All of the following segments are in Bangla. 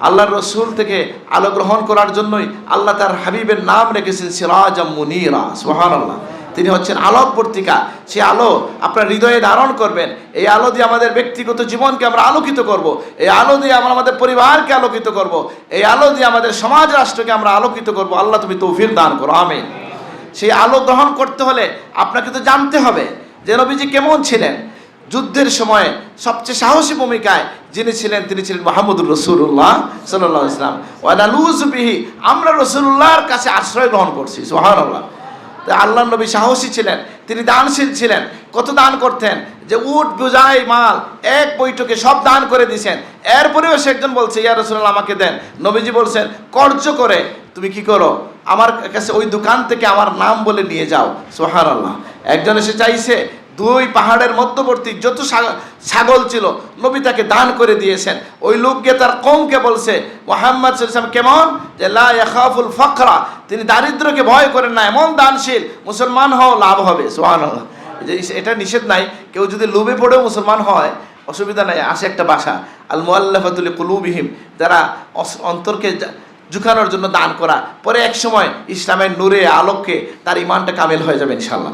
আল্লাহর রসুল থেকে আলো গ্রহণ করার জন্যই আল্লাহ তার হাবিবের নাম রেখেছেন সিরাজ মুনিরা সোহান আল্লাহ তিনি হচ্ছেন আলোকবর্তিকা সেই আলো আপনার হৃদয়ে ধারণ করবেন। এই আলো দিয়ে আমাদের ব্যক্তিগত জীবনকে আমরা আলোকিত করব। এই আলো দিয়ে আমরা আমাদের পরিবারকে আলোকিত করব। এই আলো দিয়ে আমাদের সমাজ রাষ্ট্রকে আমরা আলোকিত করব। আল্লাহ তুমি তৌফিক দান করো। আমিন। সেই আলো গ্রহণ করতে হলে আপনাকে তো জানতে হবে যে নবীজি কেমন ছিলেন। যুদ্ধের সময় সবচেয়ে সাহসী ভূমিকায় যিনি ছিলেন, তিনি ছিলেন মাহমুদুর রসুল্লাহ সাল্লাহ ইসলাম আমরা রসুল্লাহর কাছে আশ্রয় গ্রহণ করছি সোহান আল্লাহ আল্লাহ নবী সাহসী ছিলেন, তিনি দানশীল ছিলেন। কত দান করতেন? যে উট, বোঝাই মাল, এক বৈঠকে সব দান করে দিছেন। এরপরেও সে একজন বলছে, ইয়া রসুল্লাহ আমাকে দেন। নবীজি বলছেন, কর্য করে, তুমি কি করো? আমার কাছে ওই দোকান থেকে আমার নাম বলে নিয়ে যাও। সোহার আল্লাহ একজন এসে চাইছে দুই পাহাড়ের মধ্যবর্তী যত ছাগল ছিল, নবী তাকে দান করে দিয়েছেন। ওই লোককে তার কমকে বলছে, মোহাম্মদ কেমন? যে, লা ইয়াখাফুল ফকরা। তিনি দারিদ্রকে ভয় করেন না, এমন দানশীল, মুসলমান হও, লাভ হবে। সোহান এটা নিষেধ নাই। কেউ যদি লোভে পড়েও মুসলমান হয়, অসুবিধা নাই, আসে একটা বাসা। আল মুআল্লাফাতুল কুলুবিহিম যারা অন্তরকে ঝুঁকানোর জন্য দান করা। পরে এক সময় ইসলামের নূরে আলোককে তার ইমানটা কামেল হয়ে যাবে ইনশাল্লাহ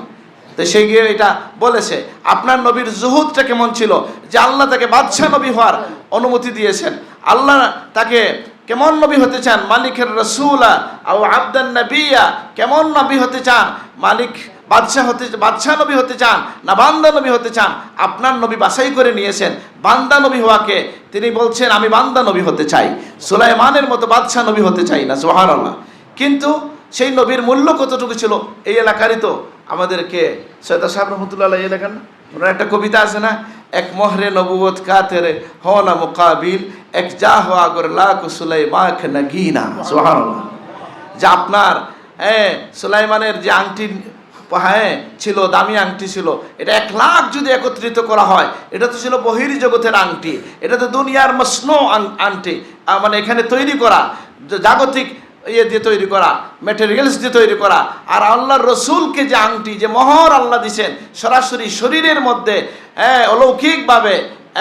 তো সে গিয়ে এটা বলেছে, আপনার নবীর জুহুদটা কেমন ছিল? যে আল্লাহ তাকে বাদশাহ নবী হওয়ার অনুমতি দিয়েছেন। আল্লাহ তাকে কেমন নবী হতে চান? মালিকের রসুলা আও আবদান নবিয়া কেমন নবী হতে চান? মালিক বাদশাহ হতে, বাদশাহ নবী হতে চান না বান্দা নবী হতে চান? আপনার নবী বাছাই করে নিয়েছেন। বান্দা নবী হওয়াকে তিনি বলছেন, আমি বান্দা নবী হতে চাই। সুলাইমানের মতো বাদশাহ নবী হতে চাই না। আল্লাহ কিন্তু সেই নবীর মূল্য কতটুকু ছিল? এই এলাকারই তো। আমাদেরকে সৈয়দ সাহেব রহমতুল্লাহ এলাকার ওনার একটা কবিতা আছে না, এক মহরে নবুয়ত কাতেরে হনা মোকাবিল, এক যা হওয়া গর লাখ সুলাই মাখ নগিনা। সুবহানাল্লাহ। যে আপনার হ্যাঁ সুলাইমানের যে আংটি হ্যাঁ ছিল, দামি আংটি ছিল, এটা এক লাখ যদি একত্রিত করা হয়, এটা তো ছিল বহির জগতের আংটি, এটা তো দুনিয়ার মসনো আংটি মানে এখানে তৈরি করা, জাগতিক ইয়ে দিয়ে তৈরি করা মেটেরিয়ালস দিয়ে তৈরি করা। আর আল্লাহর রসুলকে যে আংটি, যে মহর আল্লাহ দিছেন, সরাসরি শরীরের মধ্যে হ্যাঁ অলৌকিকভাবে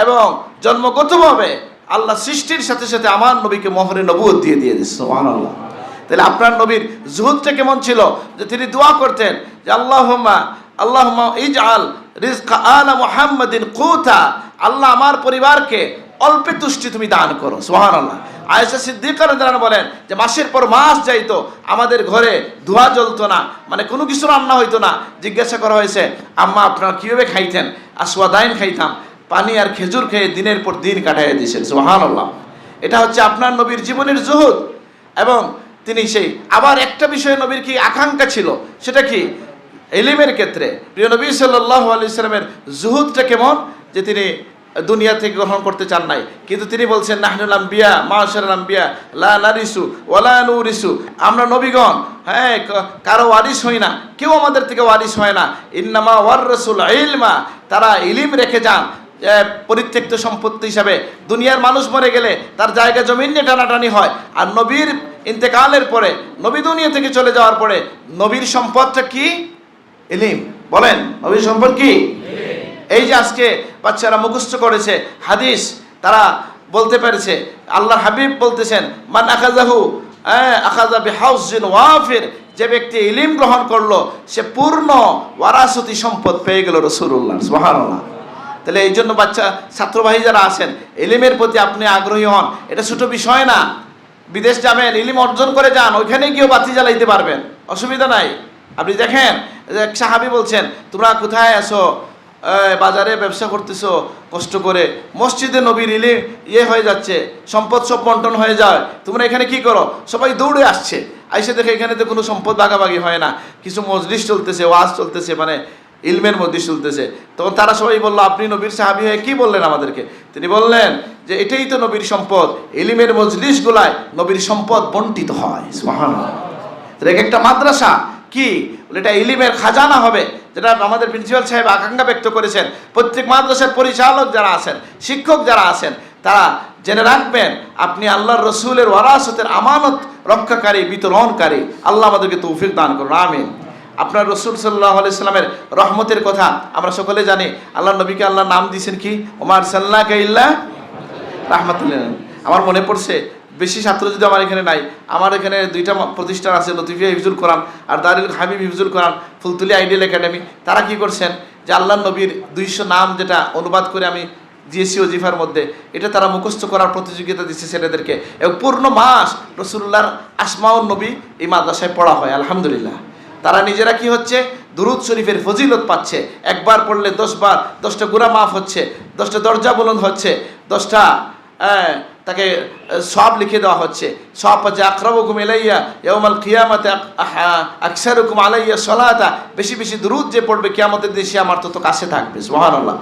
এবং জন্মগতভাবে আল্লাহ সৃষ্টির সাথে সাথে আমার নবীকে মোহরে নবুয়ত দিয়ে দিয়ে দিচ্ছে আল্লাহ তাহলে আপনার নবীর জুহুদটা কেমন ছিল? যে তিনি দোয়া করতেন যে আল্লাহুম্মা আল্লাহুম্মা ইজআল রিজকা আলা মুহাম্মাদিন কুতা। আল্লাহ আমার পরিবারকে অল্পে তুষ্টি তুমি দান করো। সুবহানাল্লাহ। আয়েশা সিদ্দিকা রাদিয়াল্লাহু বলেন যে মাসের পর মাস যাইতো, আমাদের ঘরে ধোয়া জ্বলতো না মানে কোনো কিছু রান্না হইতো না। জিজ্ঞাসা করা হয়েছে, আম্মা, আপনারা কীভাবে খাইতেন? আসওয়াদাইন খাইতাম। পানি আর খেজুর খেয়ে দিনের পর দিন কাটাইয়া দিয়েছেন, সুবহানাল্লাহ। এটা হচ্ছে আপনার নবীর জীবনের জুহুদ। এবং তিনি সেই, আবার একটা বিষয়ে নবীর কি আকাঙ্ক্ষা ছিল? সেটা কি? এলিমের ক্ষেত্রে। প্রিয় নবী সাল্লাহ আলি সাল্লামের জুহুদটা কেমন? যে তিনি দুনিয়া থেকে গ্রহণ করতে চান নাই। কিন্তু তিনি বলছেন, নাহনুল আম্বিয়া মাশার আম্বিয়া, লা নারিসু ওয়ালা নুরিসু। আমরা নবীগণ হ্যাঁ কারও ওয়ারিস হই না, কেউ আমাদের থেকে ওয়ারিস হয় না। ইন্নামা ওয়ার রসুল ইলমা, তারা ইলিম রেখে যান পরিত্যক্ত সম্পত্তি হিসাবে। দুনিয়ার মানুষ মরে গেলে তার জায়গা জমিন নিয়ে টানাটানি হয়। আর নবীর ইন্তেকালের পরে, নবী দুনিয়া থেকে চলে যাওয়ার পরে, নবীর সম্পদটা কি? ইলিম। বলেন, নবীর সম্পদ কি? এই যে আজকে বাচ্চারা মুখস্থ করেছে হাদিস তারা বলতে পেরেছে। আল্লাহ হাবিব বলতেছেন মান আখাজাহু হ্যাঁ, আখাজা বিহাউজিন ওয়াফির যে ব্যক্তি ইলিম গ্রহণ করল সে পূর্ণ ওয়ারাসতি সম্পদ পেয়ে গেল রসুল্লাহ তাহলে এই জন্য বাচ্চা ছাত্রবাহী যারা আছেন এলিমের প্রতি আপনি আগ্রহী হন। এটা ছোট বিষয় না। বিদেশ যাবেন ইলিম অর্জন করে যান ওইখানে গিয়েও বাতি জ্বালাইতে পারবেন। অসুবিধা নাই। আপনি দেখেন সাহাবি বলছেন তোমরা কোথায় আছো? বাজারে ব্যবসা করতেছো, কষ্ট করে। মসজিদে নবীর ইলিম ইয়ে হয়ে যাচ্ছে, সম্পদ সব বন্টন হয়ে যায়। তোমরা এখানে কি করো? সবাই দৌড়ে আসছে। আইসে দেখে এখানে তো কোনো সম্পদ ভাগাভাগি হয় না। কিছু মজলিস চলতেছে, ওয়াজ চলতেছে মানে ইলমের মধ্যে চলতেছে। তখন তারা সবাই বলল, আপনি নবীর সাহাবি হয়ে কি বললেন আমাদেরকে? তিনি বললেন যে, এটাই তো নবীর সম্পদ। ইলিমের মজলিস গুলায় নবীর সম্পদ বন্টিত হয়। এক একটা মাদ্রাসা কি? এটা ইলিমের খাজানা হবে। যেটা আমাদের প্রিন্সিপাল সাহেব আকাঙ্ক্ষা ব্যক্ত করেছেন। প্রত্যেক মাদ্রাসার পরিচালক যারা আছেন, শিক্ষক যারা আছেন, তারা জেনে রাখবেন, আপনি আল্লাহর রসুলের ওয়ারাসতের আমানত রক্ষাকারী, বিতরণকারী। আল্লাহ আমাদেরকে তৌফিক দান করুন, আমিন। আপনার রসুল সাল্লাহ আলাইস্লামের রহমতের কথা আমরা সকলে জানি। আল্লাহ নবীকে আল্লাহ নাম দিয়েছেন কি? ওমার সাল্লাহ ইল্লা রাহমাতুল্লাহ আমার মনে পড়ছে বেশি ছাত্র যদি আমার এখানে নাই, আমার এখানে দুইটা প্রতিষ্ঠান আছে, লতিফিয়া হিফজুল কোরআন আর দারুল হাবিব হিফজুল কোরআন, ফুলতুলি আইডিয়াল একাডেমি। তারা কি করছেন? যে আল্লাহ নবীর দুইশো নাম যেটা অনুবাদ করে আমি দিয়েছি ওজিফার মধ্যে, এটা তারা মুখস্থ করার প্রতিযোগিতা দিচ্ছে ছেলেদেরকে। এবং পূর্ণ মাস রসুল্লাহর আসমাউন নবী এই মাদ্রাসায় পড়া হয়, আলহামদুলিল্লাহ। তারা নিজেরা কি হচ্ছে? দুরুদ শরীফের ফজিলত পাচ্ছে। একবার পড়লে দশবার দশটা গুণা মাফ হচ্ছে, দশটা দরজা বুলন্দ হচ্ছে, দশটা তাকে সব লিখে দেওয়া হচ্ছে। সব পাচ্ছে আকরাবুকুম ইলাইয়া, ইয়াউমাল কিয়ামাতে আকসারুকুম আলাইয়া সলাতা। বেশি বেশি দুরুদ যে পড়বে কিয়ামতের দেশে আমার তো তো কাছে থাকবে, সুবহানাল্লাহ।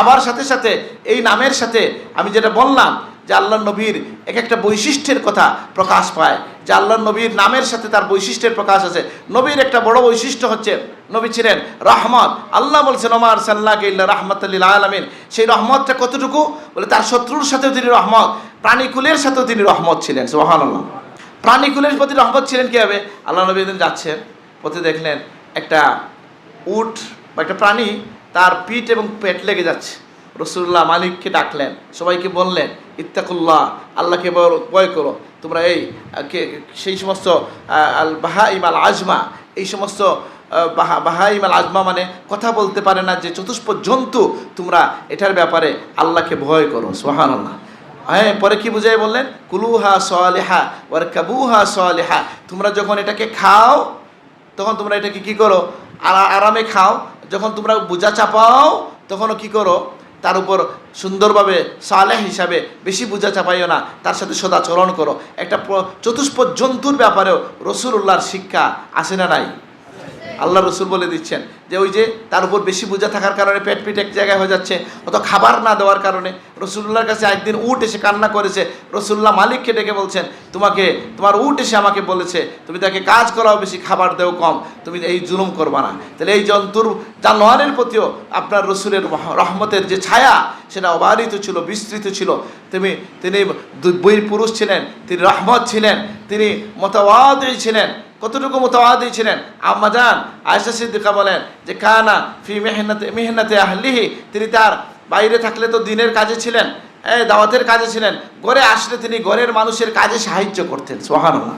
আবার সাথে সাথে এই নামের সাথে আমি যেটা বললাম, যে আল্লাহ নবীর এক একটা বৈশিষ্ট্যের কথা প্রকাশ পায়। যে আল্লাহ নবীর নামের সাথে তার বৈশিষ্ট্যের প্রকাশ আছে। নবীর একটা বড় বৈশিষ্ট্য হচ্ছে, নবী ছিলেন রহমত। আল্লাহ বলছেন ওমার সাল্লাহ ইল্লা রহমতুল্লিল আলমিন। সেই রহমতটা কতটুকু? বলে, তার শত্রুর সাথেও তিনি রহমত। প্রাণীকুলের সাথেও তিনি রহমত ছিলেন সোহানুল্লাহ প্রাণীকুলের প্রতি রহমত ছিলেন কীভাবে? আল্লাহ নবী একদিন যাচ্ছেন, পথে দেখলেন একটা উট বা একটা প্রাণী তার পিঠ এবং পেট লেগে যাচ্ছে। রসুল্লাহ মালিককে ডাকলেন, সবাইকে বললেন, ইত্তাকুল্লাহ, আল্লাহকে ভয় করো। তোমরা এই সেই সমস্ত আল বাহা ইমাল আজমা, এই সমস্ত বাহা বাহা ইমাল আজমা মানে কথা বলতে পারে না, যে চতুষ্প জন্তু, তোমরা এটার ব্যাপারে আল্লাহকে ভয় করো। সোহানুল্লাহ হ্যাঁ পরে কি বুঝাই বললেন? কুলুহা সোয়ালেহা ওর কাবুহা সোয়ালেহা তোমরা যখন এটাকে খাও, তখন তোমরা এটাকে কি করো? আরা- আরামে খাও। যখন তোমরা বোঝা চাপাও, তখনও কি করো? তার উপর সুন্দরভাবে সালেহ হিসাবে বেশি বোঝা চাপাইও না। তার সাথে সদাচরণ করো। একটা প- চতুষ্প জন্তুর ব্যাপারেও রসুল্লাহর শিক্ষা আসে না নাই। আল্লাহ রসুল বলে দিচ্ছেন যে ওই যে তার উপর বেশি বোঝা থাকার কারণে পেট পিট এক জায়গায় হয়ে যাচ্ছে অত খাবার না দেওয়ার কারণে। রসুল্লাহর কাছে একদিন উট এসে কান্না করেছে। রসুল্লাহ মালিককে ডেকে বলছেন, তোমাকে, তোমার উট এসে আমাকে বলেছে, তুমি তাকে কাজ করাও বেশি, খাবার দেও কম, তুমি এই জুলুম করবা না। তাহলে এই জন্তুর জানোয়ারের প্রতিও আপনার রসুলের রহমতের যে ছায়া, সেটা অবারিত ছিল, বিস্তৃত ছিল। তুমি, তিনি বীর পুরুষ ছিলেন, তিনি রহমত ছিলেন, তিনি মতওয়াদি ছিলেন। কতটুকু মোতাবাদি ছিলেন? আম্মাজান আয়সা সিদ্দিকা বলেন যে, কানা ফি মেহনতে মেহনতে আহলিহি তিনি তার বাইরে থাকলে তো দিনের কাজে ছিলেন দাওয়াতের কাজে ছিলেন। ঘরে আসলে তিনি ঘরের মানুষের কাজে সাহায্য করতেন সোহানুল্লাহ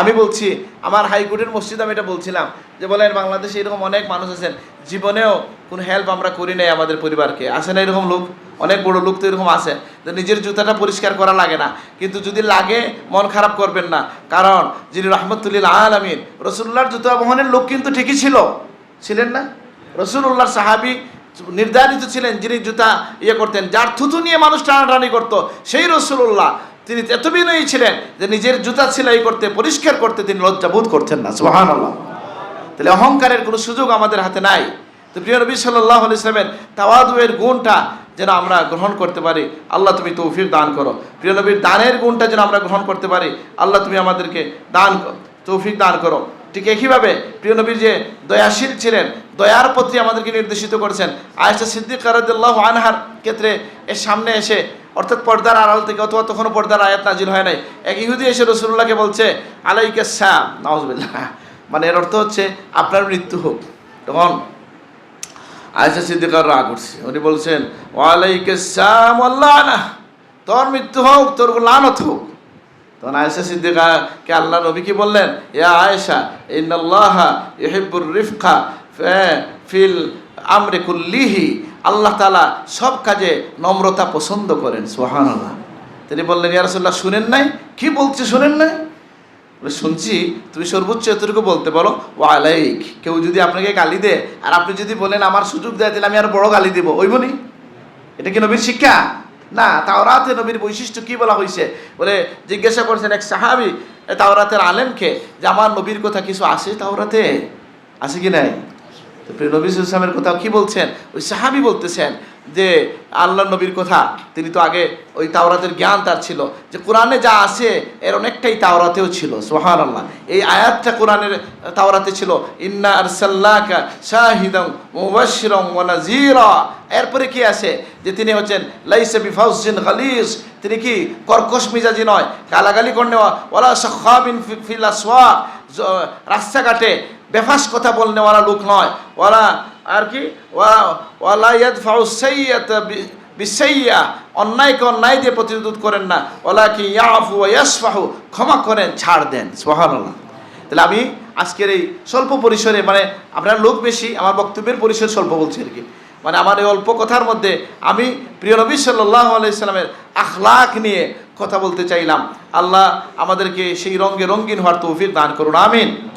আমি বলছি, আমার হাইকোর্টের মসজিদ আমি এটা বলছিলাম যে, বলেন, বাংলাদেশে এরকম অনেক মানুষ আছেন, জীবনেও কোনো হেল্প আমরা করি নাই আমাদের পরিবারকে। আসে না এরকম লোক? অনেক বড় লোক তো এরকম আছে যে নিজের জুতাটা পরিষ্কার করা লাগে না। কিন্তু যদি লাগে, মন খারাপ করবেন না। কারণ যিনি রহমতুল্লিল আলমিন, রসুল্লাহর জুতা বহনের লোক কিন্তু ঠিকই ছিল। ছিলেন না? রসুল্লাহর সাহাবি নির্ধারিত ছিলেন যিনি জুতা ইয়ে করতেন। যার থুতু নিয়ে মানুষ টানাটানি করতো, সেই রসুল্লাহ তিনি এত বিনয়ী ছিলেন যে নিজের জুতা সেলাই করতে, পরিষ্কার করতে তিনি লজ্জাবোধ করতেন না। সুহান তাহলে অহংকারের কোনো সুযোগ আমাদের হাতে নাই। তো প্রিয় নবী সাল্লাহ ইসলামের তাওয়াদুয়ের গুণটা যেন আমরা গ্রহণ করতে পারি। আল্লাহ তুমি তৌফিক দান করো। প্রিয় নবীর দানের গুণটা যেন আমরা গ্রহণ করতে পারি, আল্লাহ তুমি আমাদেরকে দান তৌফিক দান করো। ঠিক একইভাবে প্রিয় নবীর যে দয়াশীল ছিলেন, দয়ার প্রতি আমাদেরকে নির্দেশিত করেছেন। আয়েশা সিদ্দিক রাদিয়াল্লাহু আনহার ক্ষেত্রে এর সামনে এসে, অর্থাৎ পর্দার আড়াল থেকে অথবা তখনও পর্দার আয়াত নাজিল হয় নাই। এক ইহুদি এসে রসুল্লাহকে বলছে আলাইকে সাম নওয়াজবিল্লাহ মানে এর অর্থ হচ্ছে, আপনার মৃত্যু হোক। তখন আয়েশা সিদ্দিকার রাগ উঠছে। উনি বলছেন ওয়ালাইকে সাম আল্লাহ তোর মৃত্যু হোক, তোর লানত হোক। তখন আয়েশা সিদ্দিকাকে আল্লাহ নবী কি বললেন? ইয়া আয়েশা, ইন্নাল্লাহ ইহিব্বুর রিফকা ফিল আমরে কুল্লিহি। আল্লাহ তাআলা সব কাজে নম্রতা পছন্দ করেন, সুবহানাল্লাহ। তিনি বললেন, ইয়া রাসূলুল্লাহ, শুনেন নাই? কি বলছে শুনেন নাই? শুনছি, তুমি সর্বোচ্চ এতটুকু বলতে বলো ও আলাইক। কেউ যদি আপনাকে গালি দেয়, আর আপনি যদি বলেন, আমার সুযোগ দেয়, তাহলে আমি আর বড় গালি দেবো। ওই বলি এটা কি নবীর শিক্ষা? না, তাওরাতে নবীর বৈশিষ্ট্য কি বলা হয়েছে বলে, জিজ্ঞাসা করছেন এক সাহাবি তাওরাতের আলেমকে, যে আমার নবীর কথা কিছু আসে তাওরাতে? আছে কি নাই? তো প্রিয় নবী ইসলামের কথা কি বলছেন? ওই সাহাবি বলতেছেন যে আল্লাহ নবীর কথা, তিনি তো আগে ওই তাওরাতের জ্ঞান তার ছিল, যে কোরআনে যা আছে এর অনেকটাই তাওরাতেও ছিল সোহান আল্লাহ এই আয়াতটা কোরআনের তাওরাতে ছিল, ইন্না আরসাল্লাকা শাহিদং মুবাশশিরং ওয়া নাযীরা। এরপরে কি আছে? যে তিনি হচ্ছেন, লাইসা বিফাউজিন গালিজ। তিনি কি কর্কশ মিজাজি নয়, গালাগালি করনে নেওয়া সাখাবিন ফি- ফিল রাস্তাঘাটে বেফাস কথা বলনেওয়ালা লোক নয়। ওরা আর কি? ওয়া- ওয়ালা ইয়াদফাউ সাইয়্যাতা বি- বিসাইয়া। অন্যায়কে অন্যায় দিয়ে প্রতিরোধ করেন না। ওলা কি ইয়াফু ইয়াসফাহু। ক্ষমা করেন, ছাড় দেন। সুবহানাল্লাহ। তাহলে আমি আজকের এই স্বল্প পরিসরে মানে আপনার লোক বেশি, আমার বক্তব্যের পরিসর স্বল্প বলছি আর কি। মানে আমার এই অল্প কথার মধ্যে আমি প্রিয় নবী সাল্লাহ আলাইসাল্লামের আখলাক নিয়ে কথা বলতে চাইলাম। আল্লাহ আমাদেরকে সেই রঙে রঙিন হওয়ার তৌফিক দান করুন। আমিন।